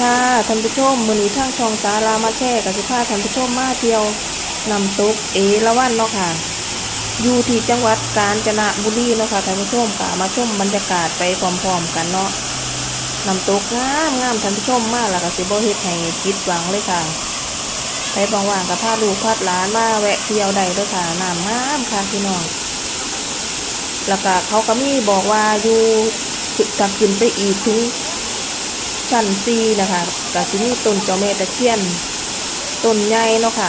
ค่ะท่านผู้ชมมือนี้ทางช่องสารามาแช่กับสิพาท่านผู้ชมมาเที่ยวนำตกเอละวันเนาะค่ะ อยู่ที่จังหวัดกาญจนบุรีเนาะค่ะท่านผู้ชมค่ะมาชมบรรยากาศไปพร้อมๆกันเนาะนำตกงามงามท่านผู้ชมมากแล้วก็สิบเฮ็ดให้ผิดหวังเลยค่ะไปบางว่างกับพาลูกพาหลานมาแวะเที่ยวได้เลยค่ะน้ำงามค่ะพี่น้องแล้วก็เขาก็มีบอกว่าอยู่ขึ้นถ้าขึ้นไปอีกถึง ชั้นซีนะคะก็สิมีต้นเจ้าแม่ตะเคียนต้นใหญ่เนาะค่ะ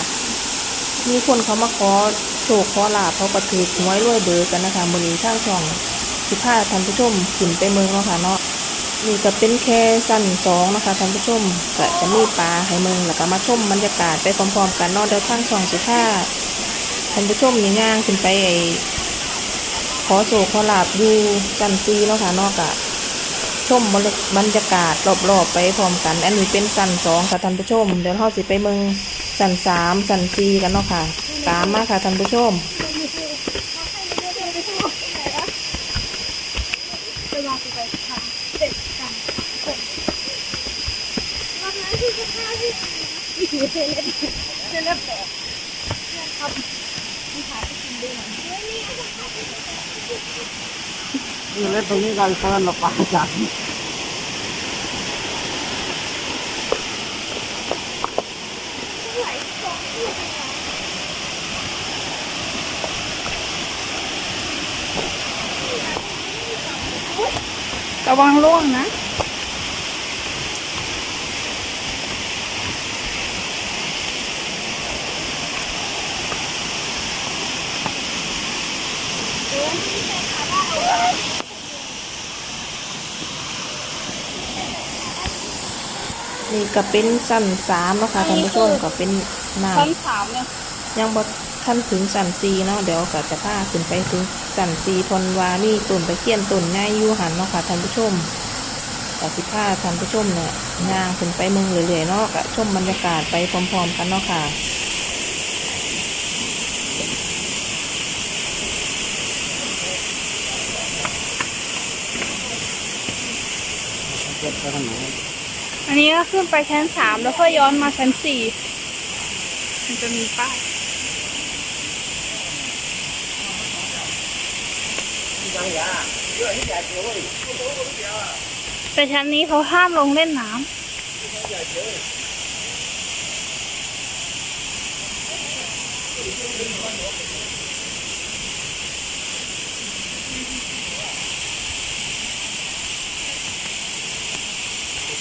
มีคนเขามาขอโชคขอลาบเขาก็ถือหวยรวยเบอร์กันนะคะมือนี้ทางช่องสิพาท่านผู้ชมขึ้นไปเมืองเนาะค่ะเนาะนี่ก็เป็นแค่สั้นสองนะคะท่านผู้ชมก็จะมีปลาให้เมืองแล้วก็มาชมบรรยากาศไปพร้อมๆกันเนาะเดี๋ยวทางช่องสิพาท่านผู้ชมนี่ย่างขึ้นไปไอขอโศกขอลาบอยู่จันซีเนาะค่ะเนอกอะ ชมบรรยากาศรอบๆไปพร้อมกัน อันนี้เป็นสันสองค่ะท่านผู้ชม เดี๋ยวเราสิไปเมืองสันสามสันซีกันเนาะค่ะ ตามมาค่ะท่านผู้ชมเวลาไปทำเจ้าที่ที่ถือเซเลบเซเลบบอกครับมีขาไปกินด้วยนะนี่ เล่นตรงนี้กันเฟิร์นเราปาจัดไหลสองที่เลยนะระวังล่วงนะ นี่ก็เป็นสันสามเนาะค่ะท่านผู้ชมก็เป็นน้ชั้นสามเนี่ยำยังบ่ท่านถึงสันซีเนาะเดี๋ยวก็จะพาขึ้นไปถึงสันซีพนวามีต้นตะเคียนต้นง่ายอยู่หันเนาะค่ะท่านผู้ชมกสิพาท่านผู้ชมเนี่ยย่างขึ้นไปเมืองเรื่อยๆเนาะกะชมบรรยากาศไปพร้อมๆกันเนาะค่ะเก็บไปทางไหน อันนี้ก็ขึ้นไปชั้นสามแล้วก็ย้อนมาชั้นสี่มันจะมีป้ายแต่ชั้นนี้เขาห้ามลงเล่นน้ำ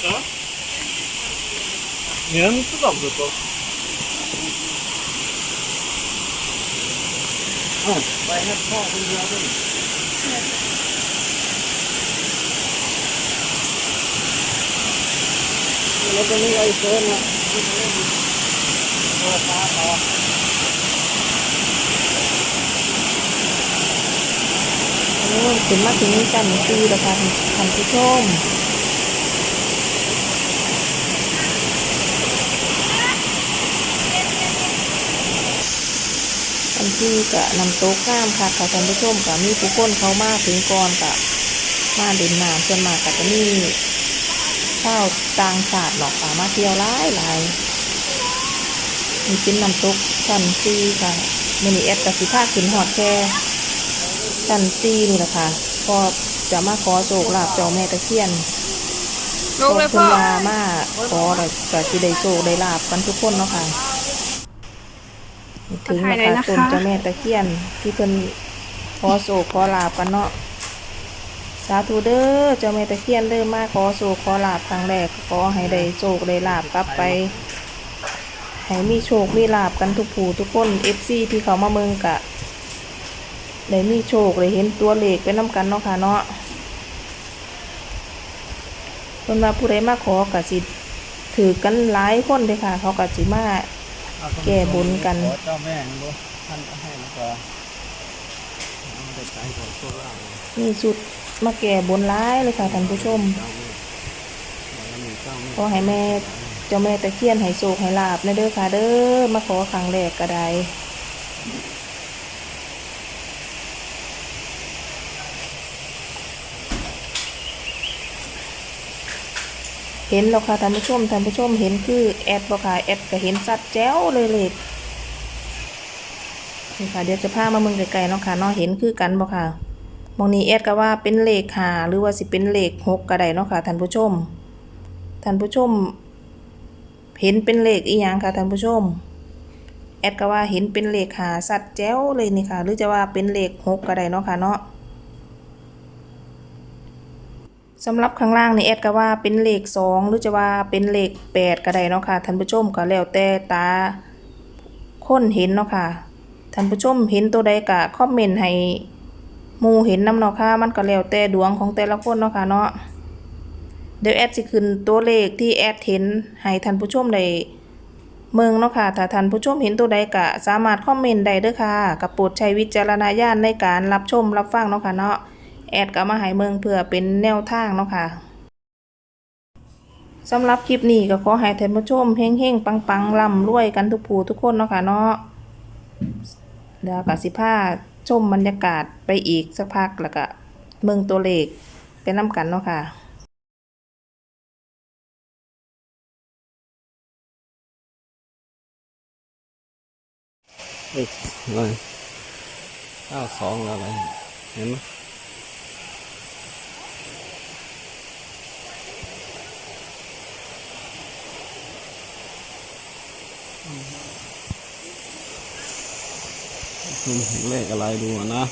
年知 Nie, no to dobrze to. O, fajne pochy zjadłem. No to nie ja ถึงมาถึงกันคือละกัท่านผู้ชม สันซีกะนำโต๊ะข้ามค่ะค่ะท่านผู้ชมกะมีผู้คนเขามาถึงก่อนกะมาเด่นน้ำส่วนมากกะจะมีชาวต่างชาติหรอกค่ะมาเที่ยวหลายหลายมีเป็นน้ำตกสันซีค่ะมินิแอดกับสิภาขึ้นหอดแค่สันซีนี่แหละค่ะก็จะมาขอโศกลาบเจ้าแม่ตะเคียนลงเลยคุพ่ณอยามาขอแล้วก็สิได้โศกได้ลาบกันทุกคนเนาะค่ะ ถึงนะคะต้นเจ้าแม่ตะเคียน ที่เพิ่นขอโศกขอลาบกันเนาะสาธุเด้อเจ้าแม่ตะเคียนเด้อมาขอโศกขอลาบครั้งแรกขอให้ได้โศกได้ลาบกลับไปให้มีโชคมีลาบกันทุกผู้ทุกคนเอฟซีที่เขามาเมืองกะได้มีโชคได้เห็นตัวเลขไปน้ำกันเนาะค่ะเนาะเพิ่นว่าผู้ใดมาขอกะสิถือกันหลายคนเลยค่ะ เขากะสิมา แก้บนกัน ขอเจ้าแม่บ่ท่านก็ให้แล้วก็เอาไปใช้ของโชคลาภมีสุดมาแก่บนร้ายเลยค่ะท่านผู้ชม เจ้าแม่แล้วมีเจ้าแม่ขอให้แม่เจ้าแม่ตะเคียนให้โศกให้ลาบนะเด้อค่ะเด้อมาขอครั้งแรกก็ได้ เห็นแล้วค่ะท่านผู้ชมท่านผู้ชมเห็นคือแอดบ่ค่ะแอดก็เห็นสัดแจ๋วเลยเลขนี่ค่ะเดี๋ยวจะพามาเมืองไกลๆเนาะค่ะเนาะเห็นคือกันบ่ค่ะมองนี้แอดก็ว่าเป็นเลขหาหรือว่าสิเป็นเลขหกก็ได้เนาะค่ะท่านผู้ชมท่านผู้ชม เห็นเป็นเลขอีหยังค่ะท่านผู้ชม แอดก็ว่าเห็นเป็นเลขหาสัดแจ๋วเลยนี่ค่ะ หรือจะว่าเป็นเลขหกก็ได้เนาะค่ะเนาะ สำหรับข้างล่างนี่แอดก็ว่าเป็นเลขสองหรือจะว่าเป็นเลขแปดก็ได้เนาะค่ะท่านผู้ชมก็แล้วแต่ตาคนเห็นเนาะค่ะท่านผู้ชมเห็นตัวใดก็คอมเมนต์ให้หมู่เห็นนำเนาะค่ะมันก็แล้วแต่ดวงของแต่ละคนเนาะค่ะเนาะเดี๋ยวแอดสิขึ้นตัวเลขที่แอดเห็นให้ท่านผู้ชมได้เมืองเนาะค่ะถ้าท่านผู้ชมเห็นตัวใดก็สามารถคอมเมนต์ได้เด้อค่ะกับโปรดใช้วิจารณญาณในการรับชมรับฟังเนาะค่ะเนาะ แอดก็มาให้เมืองเพื่อเป็นแนวทางเนาะค่ะสำหรับคลิปนี้ก็ขอให้ท่านผู้ชมเฮงๆ ปังๆร่ำรวยกันทุกผู้ทุกคนเนาะค่ะเนาะเดี๋ยวก็สิพาชมบรรยากาศไปอีกสักพักแล้วก็เมืองตัวเลขเป็นน้ำกันเนาะค่ะเอ้ยอะไรเก้าสองอะไรเห็นไหม คุณเห็นเลขอะไรดูอะนะ